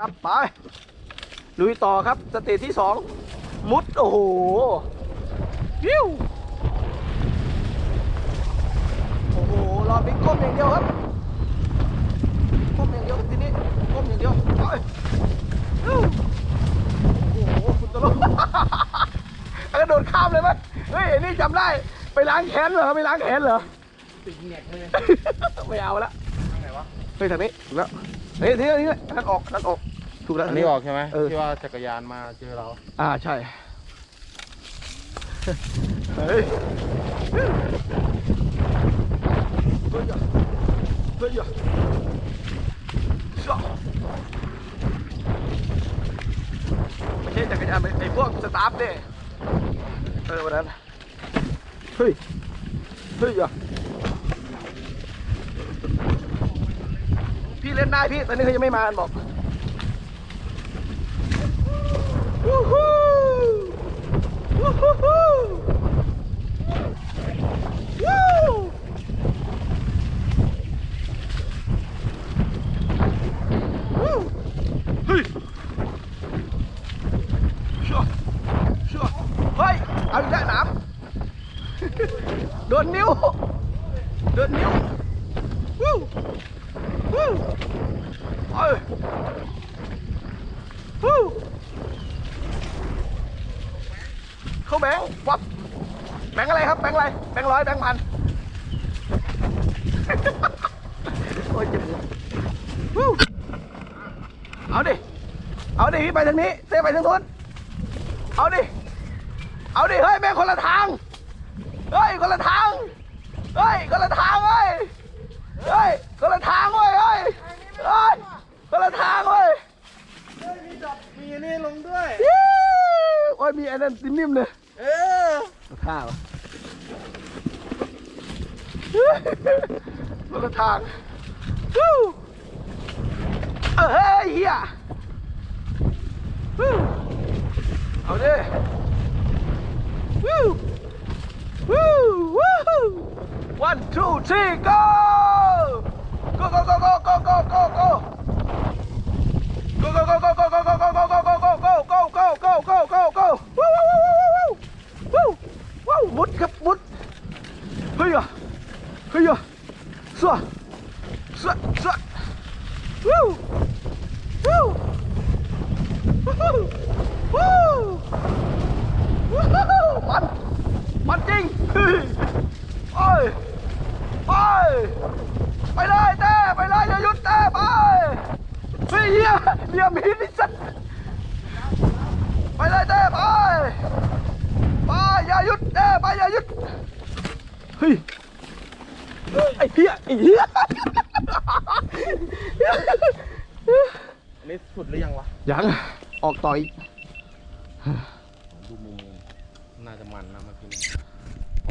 ครับไปลุยต่อครับสเตจที่สองมุด โอ้โหวิวโอ้โหรอบนี้ก้มอย่างเดียวครับก้มอย่างเดียวทีนี้ก้มอย่างเดียวไปวิวโอ้โหคุณตลกกระโดดข้ามเลยมั้ยเฮ้ยไอ้นี่จำได้ไปล้างแค้นเหรอไปล้างแค้นเหรอติดแงกเลยไม่เอาละทางไหนวะไปทางนี้ถูกแล้ว เฮ้ยทีนี้ทีนี้นั่นออกนั่นออก ถูกแล้ว อันนี้ออกใช่ไหมเออ ที่ว่าจักรยานมาเจอเรา อ่าใช่ เฮ้ยเฮ้ยเฮ้ยเฮ้ยชอบไม่ใช่จักรยานไอ้พวกสตาฟเนี่ยเออวันนั้นเฮ้ยเฮ้ยอะ เล่นได้พี่ตอนนี้เขายังไม่มาบอกวู้ฮู้วู้ฮู้ฮู้วู้วู้เฮ้ยชัวชัวเฮ้ยเอาอีกแล้วนามโดนนิ้วโดนนิ้ววู้ เข้าแบงค์วับแบงค์อะไรครับ แบงค์อะไร แบงค์ร้อยแบงค์พันโอ้ยเจ็บหัววู้เอาดิ เอาดิ พี่ไปทางนี้เต้ไปทางโน้น เอาดิ เอาดิ เฮ้ย แม่คนละทาง เฮ้ย คนละทาง เฮ้ย คนละทาง เฮ้ย เฮ้ย คนละทางเว้ย คนละทางเว้ยมีดอกมีนี่ลงด้วยยิ้วโอ้ยมีอันนั้นนิ่มๆเลยเออเอาท่าวะคนละทางฮู้เออเฮ้ยเฮียฮู้เอาดิวู้วู้วู้ one two three go go ยอะเฮ้ยอะสวสวสววู้วู้วู้วู้วู้มันมันจริงเฮ้ยโอ้ยโอ้ยไปเลยเต้ไปเลยอย่าหยุดเต้ไปเฮ้ยเฮียเรียมหินนี่สัตว์ไปเลยเต้ไปอย่าหยุดเต้ไปอย่าหยุดเฮ้ยไอ้เฮียไอ้เฮียอันนี้สุดหรือยังวะ ยัง ออกต่ออีก ดูมุมน่าจะมันนะเมื่อกี้